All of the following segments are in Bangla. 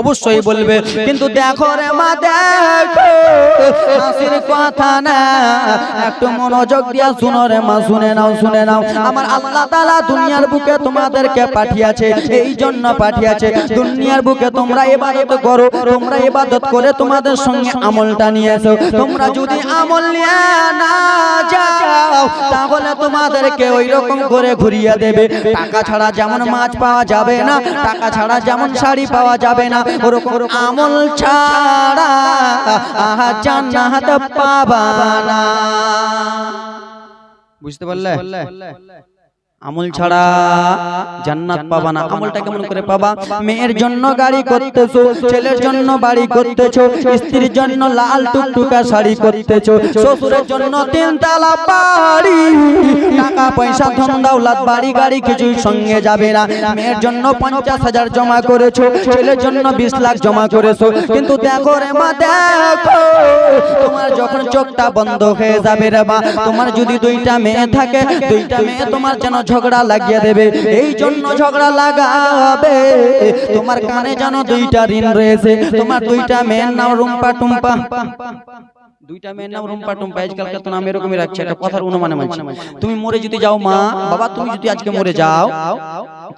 অবশ্যই বলবে, কিন্তু দেখো রে মা, দেখো, হাসির একটু মনোযোগ দিয়া শুনো রে মা, শুনে নাও শুনে নাও আমার আল্লাহ তাআলা দুনিয়ার বুকে তোমাদেরকে পাঠিয়েছে এই জন্য পাঠিয়েছে। দুনিয়ার বুকে তোমরা ইবাদত করো তোমরা ইবাদত করে তোমাদের সঙ্গে আমলটা নিয়ে এসো তোমরা যদি আমল নিয়ে না যাও তাহলে তোমাদেরকে ওই রকম করে ঘুরিয়ে দেবে। টাকা ছাড়া যেমন মাছ পাওয়া যাবে না টাকা ছাড়া যেমন শাড়ি পাওয়া যাবে না ওরকম আমল ছাড়া আহা জান্নাত পাবা না। বুঝতে পারলে আমল ছাড়া জান্নাত পাবা না। আমলটা কেমন করে পাবা? মেয়ের জন্য গাড়ি করতেছো ছেলের জন্য বাড়ি করতেছো স্ত্রীর জন্য লাল টুকটুকা শাড়ি করতেছো শ্বশুরের জন্য তিন তালা বাড়ি। টাকা পয়সা ধন দৌলত বাড়ি গাড়ি কিছুই সঙ্গে যাবে না। মেয়ের জন্য পঞ্চাশ হাজার জমা করেছ ছেলের জন্য বিশ লাখ জমা করেছ। কিন্তু দেখো রে মা দেখো তোমার যখন চোখটা বন্ধ হয়ে যাবে রে মা তোমার যদি দুইটা মেয়ে থাকে দুইটা মেয়ে তোমার যেন ঝগড়া লাগিয়ে দেবে, এই জন্য ঝগড়া লাগাবে। তোমার কানে যেন দুইটা ঋণ রয়েছে, তোমার দুইটা মেয়ের নাম রুম্পা টুম্পা। তুমি মরে যদি যাও মা, বাবা তুমি যদি আজকে মরে যাও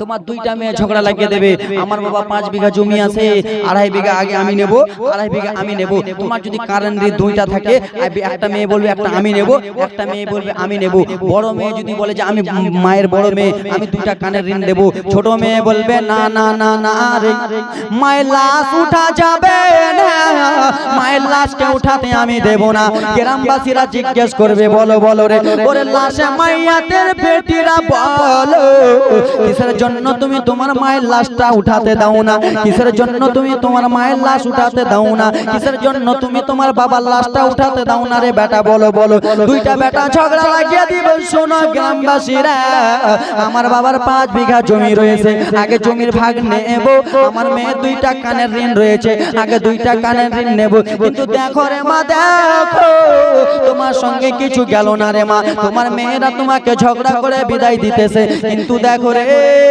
তোমার দুইটা মেয়ে ঝগড়া লাগিয়ে দেবে। আমার বাবা পাঁচ বিঘা জমি আছে আড়াই বিঘা আগে আমি নেব আড়াই বিঘা আমি নেব। তোমার যদি কারেন্ট দুইটা থাকে একটা মেয়ে বলবে একটা আমি নেব একটা মেয়ে বলবে আমি নেব। বড় মেয়ে যদি বলে যে আমি মায়ের বড় মেয়ে আমি দুইটা কানের ঋণ দেব ছোট মেয়ে বলবে না না না না রে মায়ের লাশ উঠা যাবে না। মায়ের লাশকে উঠাতে আমি দেব না গ্রামবাসীরা জিজ্ঞেস করবে বলো বলো রে ওরে লাশে মাইয়াতের বেটিরা বলো কিসের জন্য তুমি তোমার মায়ের লাশটা উঠাতে দাও না। কিসের জন্য তুমি তোমার মায়ের লাশ উঠাতে দাও না? কিসের জন্য তুমি তোমার বাবার লাশটা উঠাতে দাও না রে বেটা? বলো বলো। দুইটা বেটা ঝগড়া লাগিয়ে দিবে, শোনো গ্রামবাসীরা। আমার বাবার পাঁচ বিঘা জমি রয়েছে। আগে জমির ভাগ নেব। আমার মেয়ে দুইটা কানের ঋণ রয়েছে। আগে দুইটা কানের ঋণ নেব। কিন্তু দেখো রে মা, দেখো, তোমার সঙ্গে কিছু গেল না রে মা। তোমার মেয়েরা তোমাকে ঝগড়া করে বিদায় দিতেছে। কিন্তু দেখো রে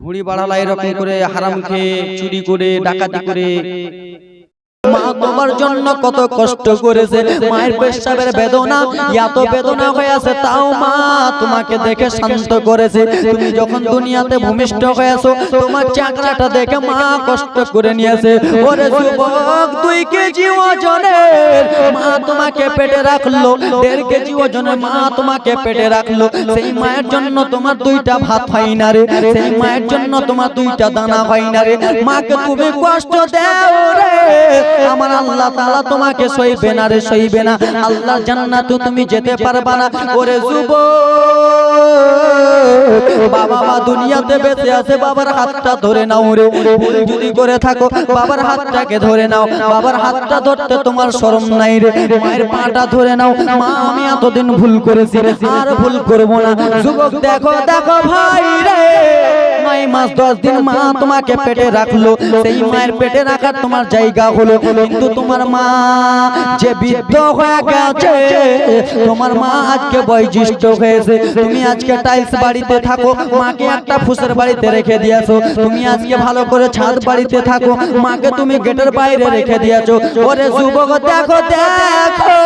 ভুড়ি বাড়ালা এরকম করে হারাম খেয়ে চুরি করে ডাকাতি করে। তোমার জন্য কত কষ্ট করেছে। মায়ের পেশাবের বেদনা, এত বেদনা হয়েছে তাও মা তোমাকে দেখে শান্ত করেছে। তুমি যখন দুনিয়াতে ভূমিষ্ঠ হয়েছো, তোমার চাকরাটা দেখে মা কষ্ট করে নিয়েছে। ওরে যুবক, দুই কেজি ওজনের মা তোমাকে পেটে রাখল, দেড় কেজি ওজনের মা তোমাকে পেটে রাখল। সেই মায়ের জন্য তোমার দুইটা ভাত হয় না রে, সেই মায়ের জন্য তোমার দুইটা দানা হয় না রে। মাকে তুমি কষ্ট দাও রে আমার আল্লাহ তাআলা তোমাকে সইবে না রে, সইবে না। আল্লাহর জান্নাত তুমি যেতে পারবা না। ওরে যুব বাবা মা দুনিয়াতে বেঁচে আছে, বাবার হাতটা ধরে নাও রে। যদি করে থাকো, বাবার হাতটাকে ধরে নাও। বাবার হাতটা ধরতে তোমার শরম নাই রে। মায়ের পাটা ধরে নাও। মা, আমি এতদিন ভুল করেছি, আর ভুল করব না। যুবক, দেখো দেখো ভাই রে। মাস দশ দিন মা তোমাকে পেটে রাখল। সেই মায়ের পেটে রাখার তোমার জায়গা হলো। কিন্তু তোমার মা যে বৃদ্ধ হয়ে গেছে, তোমার মা আজকে বয়োজ্যেষ্ঠ হয়েছে। তুমি আজকে টাইলস বাড়িতে থাকো, মাকে একটা ফুসের বাড়িতে রেখে দিয়েছ। তুমি আজকে ভালো করে ছাদ বাড়িতে থাকো, মাকে তুমি গেটের বাইরে রেখে দিয়েছ। ওরে যুবক, দেখো দেখো।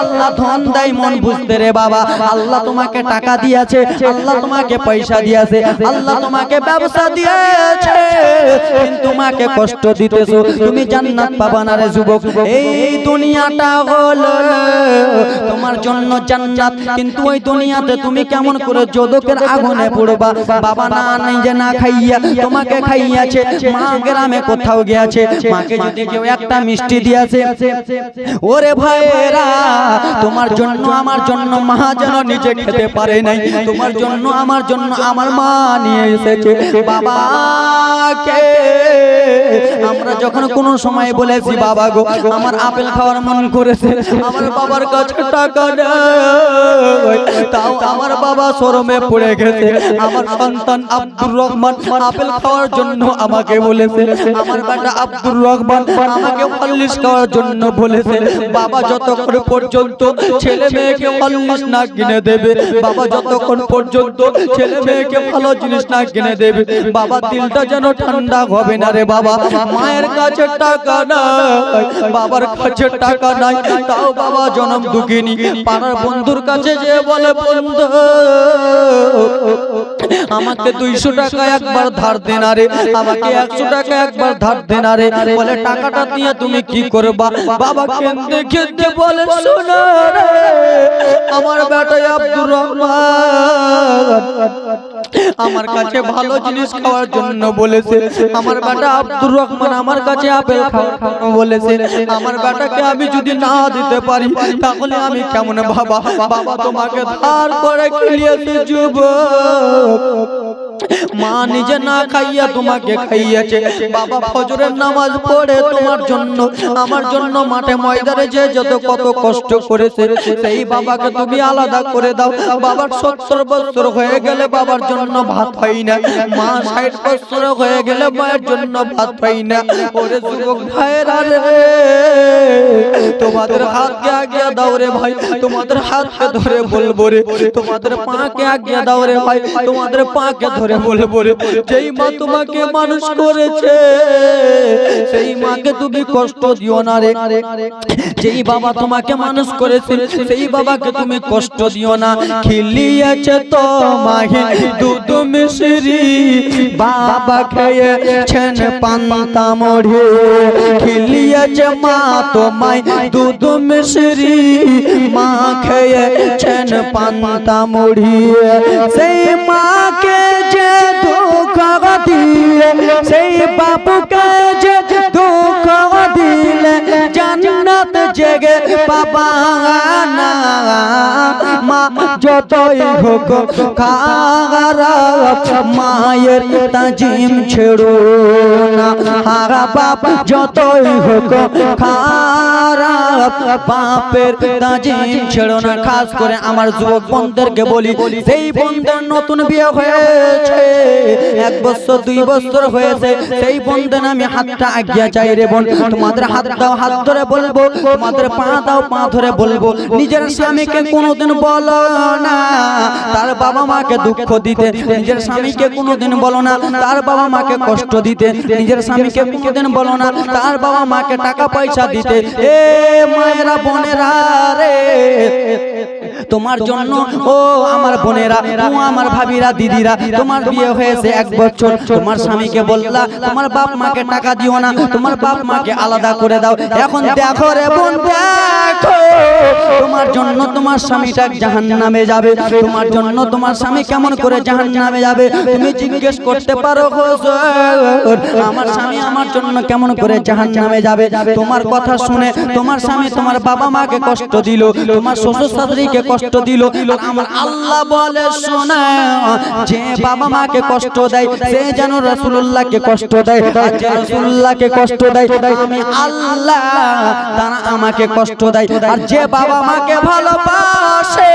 আল্লাহ ধন দেয় মন বুঝতে রে বাবা। আল্লাহ তোমাকে টাকা দিয়েছে, আল্লাহ তোমাকে পয়সা দিয়েছে, আল্লাহ তোমাকে ব্যবসা দিয়েছে। কিন্তু মাকে কষ্ট দিতেছো। তুমি জান্নাত পাবা না রে যুবক এই দুনিয়াটা হলো তোমার জন্য জান্নাত। কিন্তু ওই দুনিয়াতে তুমি কেমন করে যোদকের আগুনে পড়বা? বাবা না নিজে না খাইয়া তোমাকে খাইয়াছে, মা গ্রামে কোথাও গিয়েছে, মাকে যদি কেউ একটা মিষ্টি দিয়েছে। ওরে ভাইরা তোমার জন্য, আমার জন্য মা যেন নিজে খেতে পারে নাই। তোমার জন্য, আমার জন্য আমার মা নিয়ে এসেছে। বাবাকে আমরা যখন কোনো সময় বলেছি, বাবা গো, আমার আপেল খাওয়ার মন করেছে, আমার বাবার কাছে টাকা আমার রহমান আমাকে বলেছে। রহমান বলেছে। বাবা যতক্ষণ পর্যন্ত ছেলে মেয়েকে কিনে দেবে, বাবা যতক্ষণ পর্যন্ত ছেলে মেয়েকে ভালো জিনিস না কিনে দেবে, বাবা দিলটা যেন ঠান্ডা হবে না রে বাবা। মায়ের কাছে টাকা নাই, বাবার কাছে টাকা নাই, তাও বাবা জনম দুঃখিনী। পাড়ার বন্ধুর কাছে যে বলে বন্ধু আমাকে দুইশো টাকা একবার ধার দেন আরে আমাকে একশো টাকা একবার ধার দেন আরে বলে টাকাটা দিয়ে তুমি কি করবা? বাবা কেন্দে কেন্দে বলে শোনা রে আমার বেটাই আব্দুর রহমান। আমার কাছে ভালো জিনিস খাওয়ার জন্য বলেছে। আমার বেটা আব্দুর রহমান আমার কাছে আপেল খাওয়ার জন্য বলেছে। আমার বেটাকে আমি যদি না দিতে পারি তাহলে আমি কেমন বাবা? বাবা তোমাকে ধার করে খেলিয়েছে যুবক। মা নিজে না খাইয়া তোমাকে খাইয়াছে। বাবা ফজরের নামাজ পড়ে তোমার জন্য। আমার জন্য মাঠে ময়দানে যে যত কত কষ্ট করেছে সেই বাবাকে তুমি আলাদা করে দাও। বাবার সত্তর বছর হয়ে গেলে বাবার জন্য ভাত পাই না। মা ষাট বছর হয়ে গেলে মায়ের জন্য ভাত পাই না। ওরে যুবক ভাইরা রে তোমাদের হাতকে আগে দাও রে ভাই। তোমাদের হাতকে ধরে বলব রে। তোমাদের পাকে আগে দাও রে ভাই। তোমাদের পাকে ধরে বলব যেই মা তোমাকে মানুষ করেছে সেই মাকে তুমি কষ্ট দিও না রে। যেই বাবা তোমাকে মানুষ করেছে সেই বাবাকে তুমি কষ্ট দিও না। খিলিয়েছে তো মাহি দুধ মিশ্রি। বাবা খেয়েছেন পান্তা মরে। খিলিয়েছে মা তোমায় দুধ মিশ্রি। মা খেয়েছেন পান্তা মুড়ি সেই মাকে বাবুকে যে দুঃখ দিলে জান্নাত জেগে বাবা না। মা মায়ের তাজিম ছেড়ো না। হারা বাপ যতই হোক খারাপ বাপের তাজিম ছেড়ো না। খাস করে আমার যুবক বন্ধুদেরকে বলি, সেই বন্ধের নতুন বিয়ে হয়েছে, এক বছর, দুই বছর হয়েছে, সেই বন্ধের আমি হাতটা আগিয়া চাই রে বোন। তোমাদের হাত দাও, হাত ধরে বলব, তোমাদের পা দাও, পা ধরে বলব। নিজের স্বামীকে কোনোদিন বলো না তার বাবা মাকে দুঃখ দিতে, নিজের স্বামীকে কোনোদিন বলো না। তার বাবা মাকে কষ্ট দিতে, নিজের স্বামীকে কোনোদিন বলো না। তার বাবা মাকে টাকা পয়সা দিতে, এ মায়েরা, বোনেরা রে, তোমার জন্য, ও আমার বোনেরা, ও আমার ভাবিরা, দিদিরা, তোমার বিয়ে হয়েছে এক বছর। তোমার স্বামীকে বললা, তোমার বাপ মাকে টাকা দিও না, তোমার বাপ মাকে আলাদা করে দাও। এখন দেখো রে বোন, দেখো তোমার জন্য তোমার স্বামীটা জাহান নামে যাবে। তোমার জন্য তোমার স্বামী কেমন করে জাহান নামে যাবে? তুমি জিজ্ঞেস করতে পারো আমার স্বামী আমার জন্য কেমন করে জাহান নামে যাবে? তোমার কথা শুনে তোমার স্বামী তোমার বাবা মাকে কষ্ট দিল, তোমার শ্বশুর শাশুড়িকে কষ্ট দিল। আমার আল্লাহ বলে, শোনা, যে বাবা মাকে কষ্ট দেয়, সে যেন রাসূলুল্লাহকে কষ্ট দেয়। যে রাসূলুল্লাহকে কষ্ট দেয়, আমি আল্লাহ, তারা আমাকে কষ্ট দেয়। আর যে বাবা মাকে ভালোবাসে।